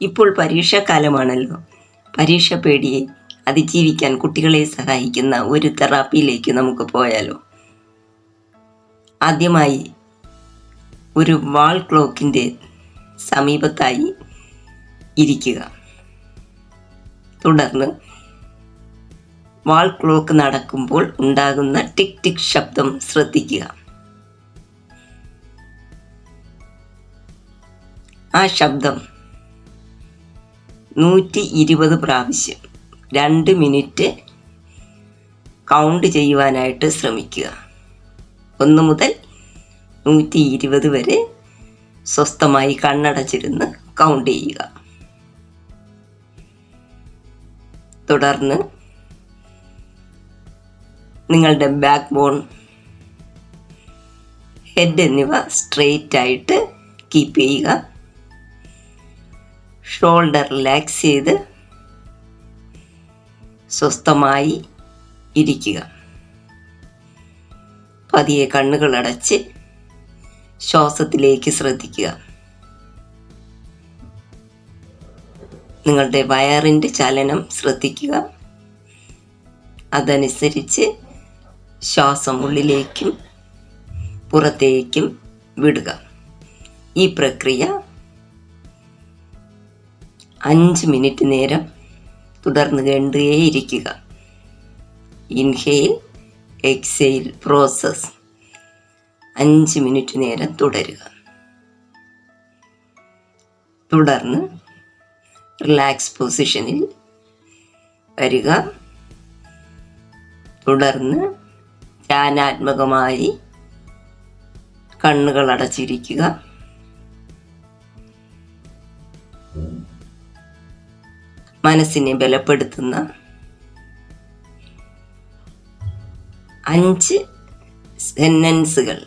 ഇപ്പോൾ പരീക്ഷാകാലമാണല്ലോ. പരീക്ഷ പേടിയെ അതിജീവിക്കാൻ കുട്ടികളെ സഹായിക്കുന്ന ഒരു തെറാപ്പിയിലേക്ക് നമുക്ക് പോയാലോ? ആദ്യമായി ഒരു വാൾ ക്ലോക്കിന്റെ സമീപത്തായി ഇരിക്കുക. തുടർന്ന് വാൾ ക്ലോക്ക് നടക്കുമ്പോൾ ഉണ്ടാകുന്ന ടിക് ടിക് ശബ്ദം ശ്രദ്ധിക്കുക. ആ ശബ്ദം നൂറ്റി ഇരുപത് പ്രാവശ്യം. രണ്ട് മിനിറ്റ് കൗണ്ട് ചെയ്യുവാനായിട്ട് ശ്രമിക്കുക. ഒന്ന് മുതൽ നൂറ്റി ഇരുപത് വരെ സ്വസ്ഥമായി കണ്ണടച്ചിരുന്ന് കൗണ്ട് ചെയ്യുക. തുടർന്ന് നിങ്ങളുടെ ബാക്ക് ബോൺ ഹെഡ് എന്നിവ സ്ട്രെയിറ്റ് ആയിട്ട് കീപ്പ് ചെയ്യുക. ഷോൾഡർ റിലാക്സ് ചെയ്ത് സ്വസ്ഥമായി ഇരിക്കുക. പതിയെ കണ്ണുകൾ അടച്ച് ശ്വാസത്തിലേക്ക് ശ്രദ്ധിക്കുക. നിങ്ങളുടെ വയറിന്റെ ചലനം ശ്രദ്ധിക്കുക. അതനുസരിച്ച് ശ്വാസം ഉള്ളിലേക്കും പുറത്തേക്കും വിടുക. ഈ പ്രക്രിയ അഞ്ച് മിനിറ്റ് നേരം തുടർന്ന് കണ്ടേയിരിക്കുക. Inhale exhale process. അഞ്ച് മിനിറ്റ് നേരം തുടരുക. തുടർന്ന് റിലാക്സ് പൊസിഷനിൽ വരിക. തുടർന്ന് ധ്യാനാത്മകമായി കണ്ണുകൾ അടച്ചിരിക്കുക. മനസ്സിനെ ബലപ്പെടുത്തുന്ന അഞ്ച് സെന്റൻസുകൾ.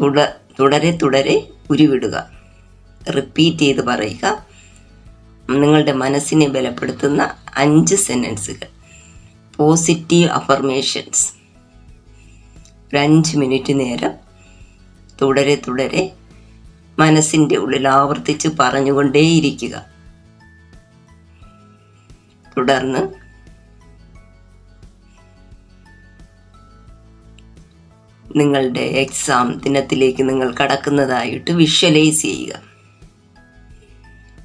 തുട തുടരെ തുടരെ ഉരുവിടുക. റിപ്പീറ്റ് ചെയ്ത് പറയുക. നിങ്ങളുടെ മനസ്സിനെ ബലപ്പെടുത്തുന്ന അഞ്ച് സെന്റൻസുകൾ പോസിറ്റീവ് അഫർമേഷൻസ്. ഒരു അഞ്ച് മിനിറ്റ് നേരം തുടരെ തുടരെ മനസ്സിന്റെ ഉള്ളിൽ ആവർത്തിച്ച് പറഞ്ഞുകൊണ്ടേയിരിക്കുക. തുടർന്ന് നിങ്ങളുടെ എക്സാം ദിനത്തിലേക്ക് നിങ്ങൾ കടക്കുന്നതായിട്ട് വിഷ്വലൈസ് ചെയ്യുക.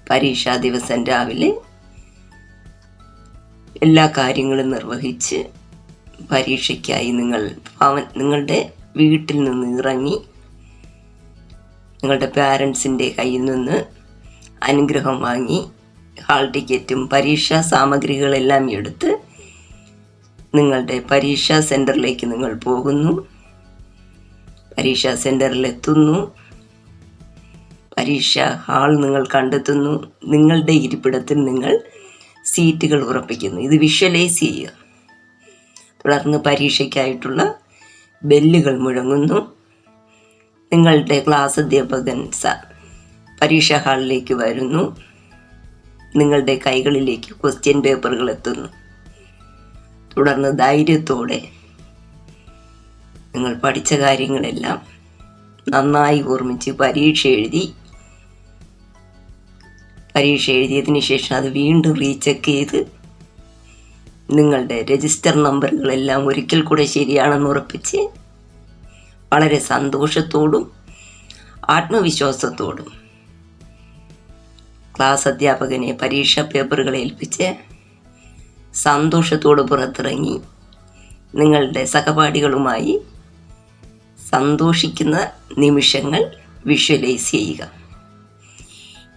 പരീക്ഷാ ദിവസം രാവിലെ എല്ലാ കാര്യങ്ങളും നിർവഹിച്ച് പരീക്ഷയ്ക്കായി നിങ്ങൾ നിങ്ങളുടെ വീട്ടിൽ നിന്ന് ഇറങ്ങി നിങ്ങളുടെ പാരൻസിന്റെ കയ്യിൽ നിന്ന് അനുഗ്രഹം വാങ്ങി ഹാൾ ടിക്കറ്റും പരീക്ഷാ സാമഗ്രികളെല്ലാം എടുത്ത് നിങ്ങളുടെ പരീക്ഷാ സെന്ററിലേക്ക് നിങ്ങൾ പോകുന്നു. പരീക്ഷാ സെന്ററിൽ എത്തുന്നു പരീക്ഷാ ഹാൾ നിങ്ങൾ കണ്ടെത്തുന്നു. നിങ്ങളുടെ ഇരിപ്പിടത്തിൽ നിങ്ങൾ സീറ്റുകൾ ഉറപ്പിക്കുന്നു. ഇത് വിഷ്വലൈസ് ചെയ്യുക. തുടർന്ന് പരീക്ഷയ്ക്കായിട്ടുള്ള ബെല്ലുകൾ മുഴങ്ങുന്നു. നിങ്ങളുടെ ക്ലാസ് അധ്യാപകൻ സാർ പരീക്ഷാ ഹാളിലേക്ക് വരുന്നു. നിങ്ങളുടെ കൈകളിലേക്ക് ക്വസ്റ്റ്യൻ പേപ്പറുകൾ എത്തുന്നു. തുടർന്ന് ധൈര്യത്തോടെ നിങ്ങൾ പഠിച്ച കാര്യങ്ങളെല്ലാം നന്നായി ഓർമ്മിച്ച് പരീക്ഷ എഴുതി. പരീക്ഷ എഴുതിയതിന് ശേഷം അത് വീണ്ടും റീചെക്ക് ചെയ്ത് നിങ്ങളുടെ രജിസ്റ്റർ നമ്പറുകളെല്ലാം ഒരിക്കൽ കൂടെ ശരിയാണെന്ന് ഉറപ്പിച്ച് വളരെ സന്തോഷത്തോടും ആത്മവിശ്വാസത്തോടും ക്ലാസ് അധ്യാപകനെ പരീക്ഷാ പേപ്പറുകൾ ഏൽപ്പിച്ച് സന്തോഷത്തോട് പുറത്തിറങ്ങി നിങ്ങളുടെ സഹപാഠികളുമായി സന്തോഷിക്കുന്ന നിമിഷങ്ങൾ വിഷ്വലൈസ് ചെയ്യുക.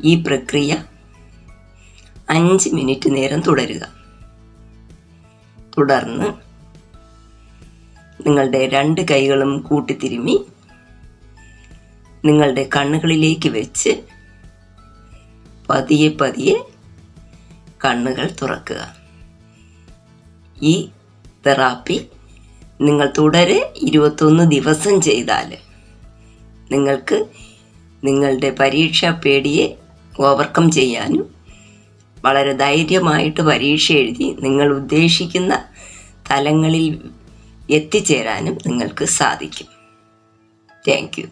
ഈ പ്രക്രിയ അഞ്ച് മിനിറ്റ് നേരം തുടരുക. തുടർന്ന് നിങ്ങളുടെ രണ്ട് കൈകളും കൂട്ടിത്തിരുമി നിങ്ങളുടെ കണ്ണുകളിലേക്ക് വെച്ച് പതിയെ പതിയെ കണ്ണുകൾ തുറക്കുക. ഈ തെറാപ്പി നിങ്ങൾ തുടരെ ഇരുപത്തൊന്ന് ദിവസം ചെയ്താൽ നിങ്ങൾക്ക് നിങ്ങളുടെ പരീക്ഷാ പേടിയെ ഓവർകം ചെയ്യാനും വളരെ ധൈര്യമായിട്ട് പരീക്ഷ എഴുതി നിങ്ങൾ ഉദ്ദേശിക്കുന്ന തലങ്ങളിൽ എത്തിച്ചേരാനും നിങ്ങൾക്ക് സാധിക്കും. താങ്ക്